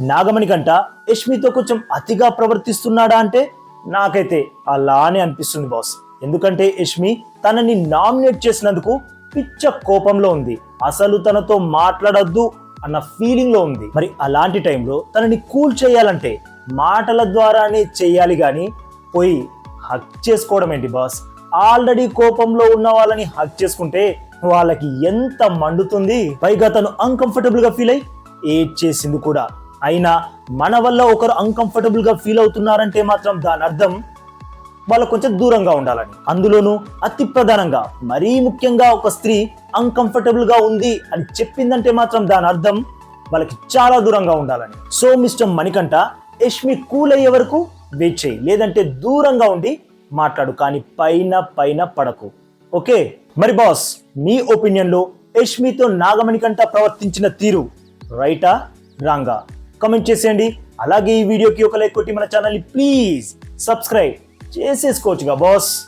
నాగమణి కంట యష్మితో కొంచెం అతిగా ప్రవర్తిస్తున్నాడా అంటే నాకైతే అలానే అనిపిస్తుంది బాస్. ఎందుకంటే యష్మి తనని నామినేట్ చేసినందుకు పిచ్చ కోపంలో ఉంది. అసలు తనతో మాట్లాడొద్దు అన్న ఫీలింగ్లో ఉంది. మరి అలాంటి టైంలో తనని కూల్ చేయాలంటే మాటల ద్వారానే చేయాలి కానీ పోయి హక్ చేసుకోవడం ఏంటి బాస్? ఆల్రెడీ కోపంలో ఉన్న వాళ్ళని హక్ చేసుకుంటే వాళ్ళకి ఎంత మండుతుంది? పైగా తను అన్కంఫర్టబుల్గా ఫీల్ అయి ఏడ్ చేసింది కూడా. అయినా మన వల్ల ఒకరు అన్కంఫర్టబుల్గా ఫీల్ అవుతున్నారంటే మాత్రం దాని అర్థం వాళ్ళ కొంచెం దూరంగా ఉండాలని. అందులోనూ అతి ప్రధానంగా మరీ ముఖ్యంగా ఒక స్త్రీ అన్కంఫర్టబుల్గా ఉంది అని చెప్పిందంటే మాత్రం దాని అర్థం వాళ్ళకి చాలా దూరంగా ఉండాలని. So mister Manikanta Yashmi cool అయ్యే వరకు వెయిట్ చేయి. లేదంటే దూరంగా ఉండి మాట్లాడు కానీ పైన పైన పడకు. ఓకే? మరి బాస్ మీ ఒపీనియన్లో యష్మితో నాగమణికంఠ ప్రవర్తించిన తీరు రైటా రాంగా? కమెంట్ చేసేయండి. అలాగే ఈ వీడియోకి ఒక లైక్ కొట్టి మన ఛానల్ని ప్లీజ్ సబ్స్క్రైబ్ చేసేసుకోవచ్చుగా బాస్.